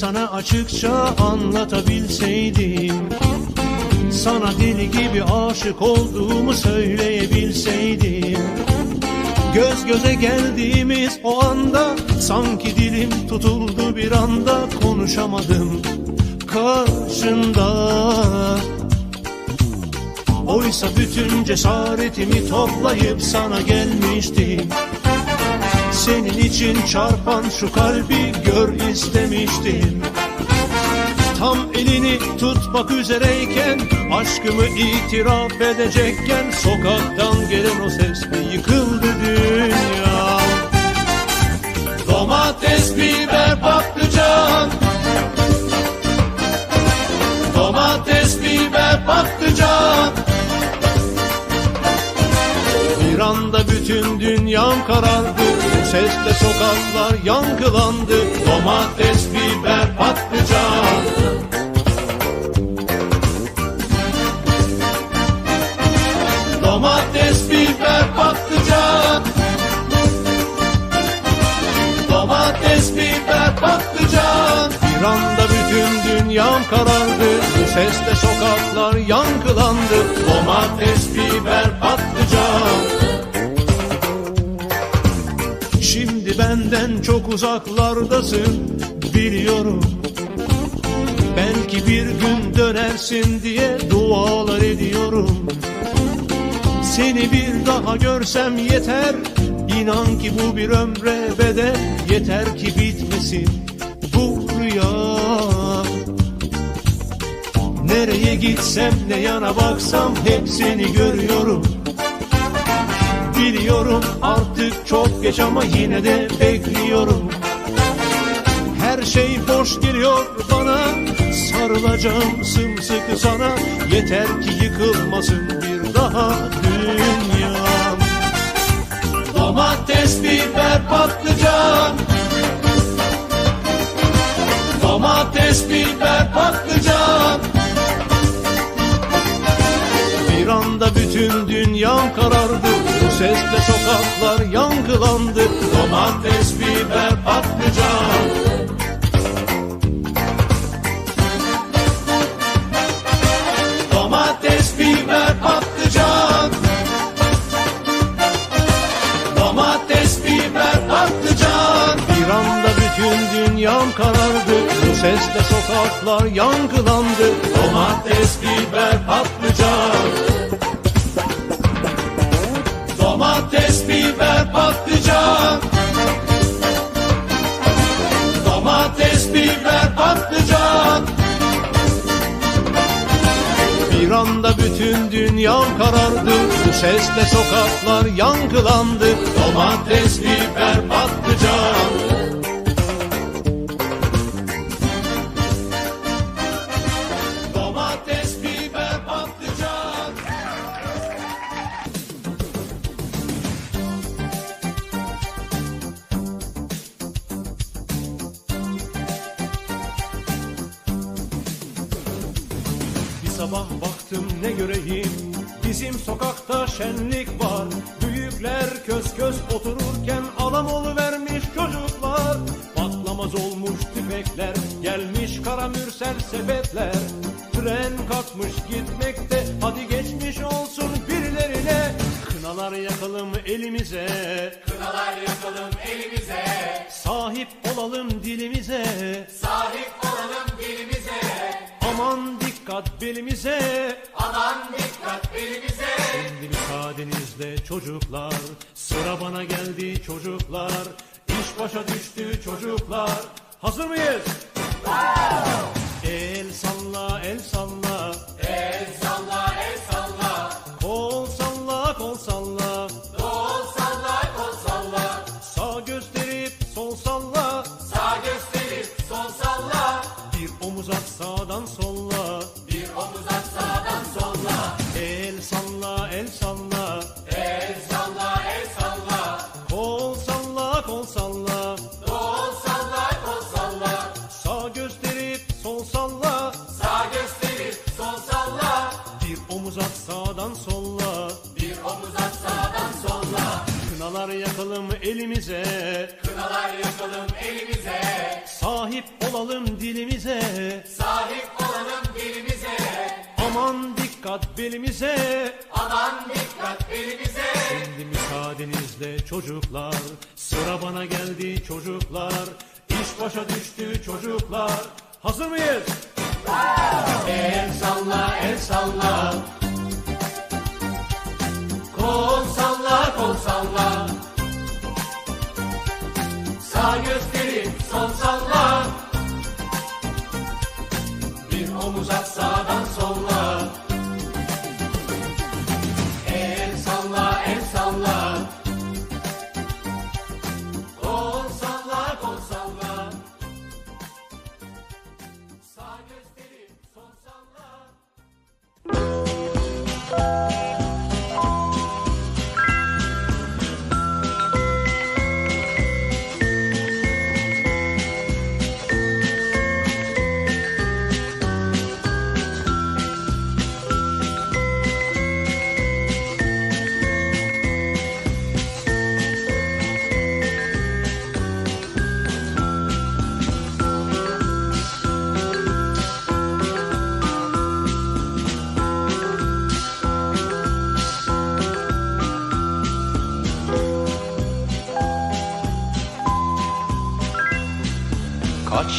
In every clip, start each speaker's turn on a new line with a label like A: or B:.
A: Sana açıkça anlatabilseydim Sana deli gibi aşık olduğumu söyleyebilseydim. Göz göze geldiğimiz o anda Sanki dilim tutuldu bir anda Konuşamadım karşında. Oysa bütün cesaretimi toplayıp sana gelmiştim Senin için çarpan şu kalbi gör istemiştim. Tam elini tutmak üzereyken Aşkımı itiraf edecekken Sokaktan gelen o sesle yıkıldı dünya? Domates, biber, patlıcan. Domates, biber, patlıcan. Bir anda bütün dünyam karardı sesle sokaklar yankılandı Domates, biber, patlıcan. Domates, biber, patlıcan. Domates, biber, patlıcan. Bir anda bütün dünyam karardı sesle sokaklar yankılandı Domates, biber, patlıcan benden çok uzaklardasın biliyorum. Belki bir gün dönersin diye dualar ediyorum. Seni bir daha görsem yeter İnan ki bu bir ömre bedel Yeter ki bitmesin bu rüya. Nereye gitsem ne yana baksam hep seni görüyorum Biliyorum artık çok geç ama yine de bekliyorum. Her şey boş geliyor bana Sarılacağım sımsıkı sana. Yeter ki yıkılmasın bir daha dünyam. Domates, biber, patlıcan. Domates, biber, patlıcan. Bir anda bütün dünyam karardı sesle sokaklar yankılandı Domates, biber, patlıcan. Domates, biber, patlıcan. Domates, biber, patlıcan. Bir anda bütün dünyam karardı. Bu sesle sokaklar yankılandı Domates, biber, patlıcan Domates, biber, patlıcan. Domates, biber, patlıcan. Bir anda bütün dünyam karardı. Bu sesle sokaklar yankılandı. Domates, biber, patlıcan sabah baktım ne göreyim? Bizim sokakta şenlik var. Büyükler köz köz otururken Alam vermiş çocuklar. Patlamaz olmuş tüfekler Gelmiş kara mürsel sepetler Tren kalkmış gitmekte Hadi geçmiş olsun birilerine. Kınalar yakalım elimize.
B: Kınalar yakalım elimize,
A: Sahip olalım dilimize.
B: Sahip olalım dilimize.
A: Aman dikkat belimize
B: Aman dikkat belimize.
A: Şimdi müsaadenizle çocuklar Sıra bana geldi çocuklar İş başa düştü çocuklar Hazır mıyız?
C: Elimize
B: Kınalar yakalım elimize.
C: Sahip olalım dilimize
B: Sahip olalım dilimize.
C: Aman dikkat belimize
B: Aman dikkat elimize.
C: Şimdi müsaadenizle çocuklar Sıra bana geldi çocuklar İş başa düştü çocuklar Hazır mıyız?
B: El salla el salla. Kol salla kol salla. Sağ gösterip sol salla.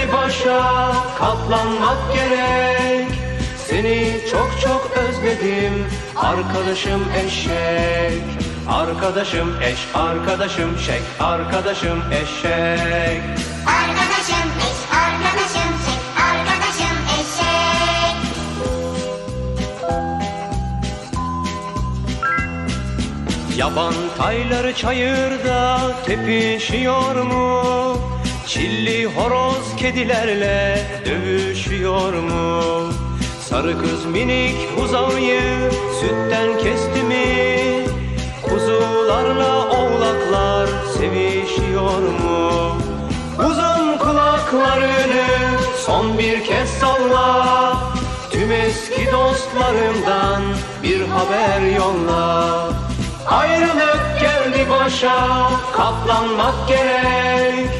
A: geldi başa katlanmak gerek Seni çok çok özledim arkadaşım eşek Arkadaşım eş, arkadaşım şek, arkadaşım eşek
D: Arkadaşım eş, arkadaşım şek, arkadaşım eşek.
A: Yaban tayları çayırda tepişiyor mu? Çilli horoz kedilerle dövüşüyor mu? Sarı kız minik buzağıyı sütten kesti mi? Kuzularla oğlaklar sevişiyor mu? Uzun kulaklarını son bir kez salla Tüm eski dostlarımdan bir haber yolla Ayrılık geldi başa katlanmak gerek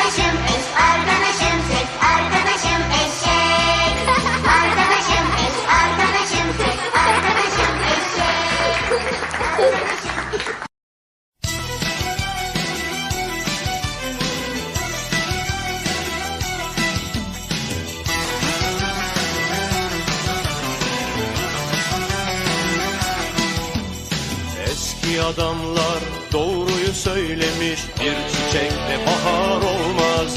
C: söylemiş Bir çiçekle bahar olmaz.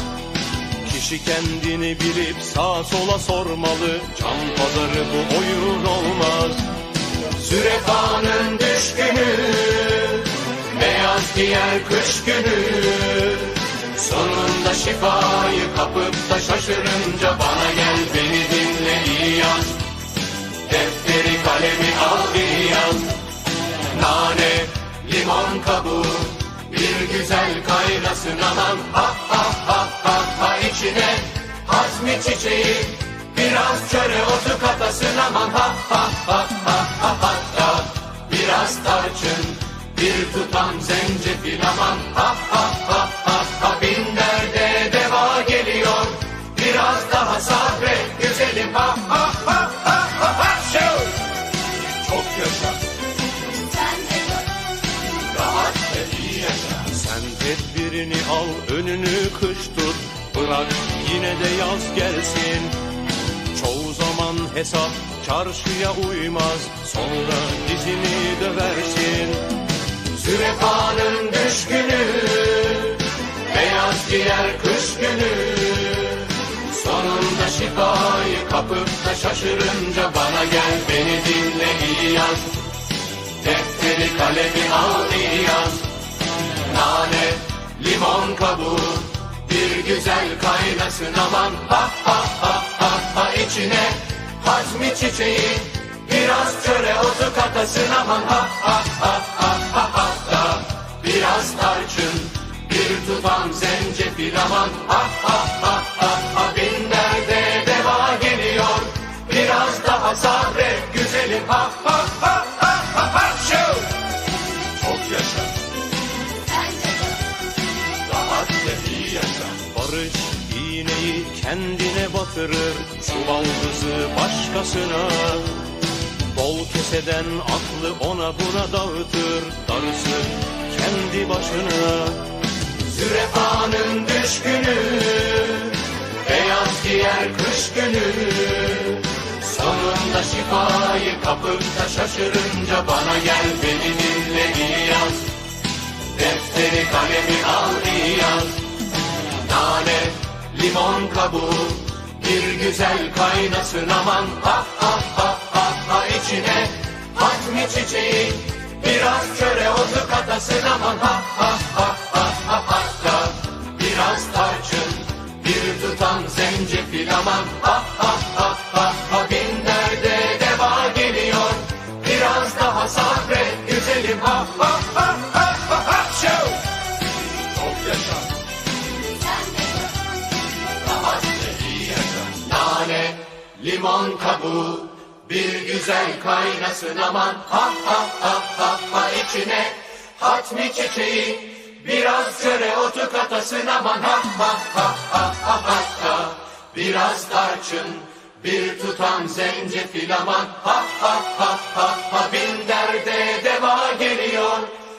C: Kişi kendini bilip sağa sola sormalı Can pazarı bu oyun olmaz.
B: Sürefanın düşkünü Beyaz giyer kış günü. Sonunda şifayı kapıp da şaşırınca Bana gel beni dinle iyi yaz Defteri kalemi al bir yaz Nane, limon kabuğu Bir güzel kaynasın aman. Ha ha ha ha ha. İçine Hazmi çiçeği Biraz çöre otu katasın aman. Ha ha ha ha ha hatta Biraz tarçın bir tutam zencefil aman. Ha ha ha
C: tedbirini al önünü kış tut. Bırak yine de yaz gelsin. Çoğu zaman hesap
B: çarşıya uymaz. Sonra dizini döversin
A: Zürefanın düşkünü Beyaz giyer kış günü. Sonunda şifayı kapıp da şaşırınca Bana gel beni dinle iyi yaz. Defteri kalemi al iyi kabuğu Bir güzel kaynasın aman Ha ha ha ha ha içine Hazmi çiçeği Biraz çöre otu katasın aman ha ha ha ha ha ha ha Biraz tarçın Bir tutam zencefil aman ha ha ha ha ha Bin derde deva geliyor Biraz daha sabret güzelim ha ha ha
B: kendine batırır Çuvaldızı başkasına. Bol keseden aklı ona buna dağıtır Darısı kendi başına.
A: Zürefanın düşkünü Beyaz giyer kış günü. Sonunda şifayı kapıp da şaşırınca Bana gel beni dinle iyi yaz Defteri kalemi al iyi yaz Nane, limon kabuğu Bir güzel kaynasın aman. Ha ha ha ha ha içine Hatmi çiçeği? Biraz çöre otu katasın aman. Ha ha ha ha ha ha ha. Biraz tarçın Bir tutam zencefil aman. Ha ha ha limon kabuğu, bir güzel kaynasın aman. Ha ha ha ha ha içine hatmi çiçeği, biraz çöre otu katasın aman. Ha ha ha ha ha ha ha. Biraz tarçın, bir tutam zencefil aman. Ha ha ha ha ha bin derde deva geliyor.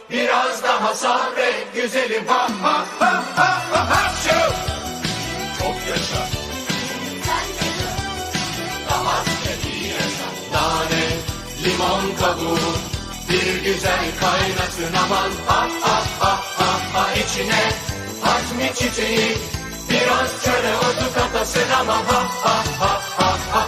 A: Biraz daha sabret güzelim. Ha ha ha ha ha ha. Çok yaşa. Limon kabuğu, bir güzel kaynatın aman. Ha ha ha ha ha içine hatmi çiçeği, biraz çöre otu katasın aman. Ha ha ha ha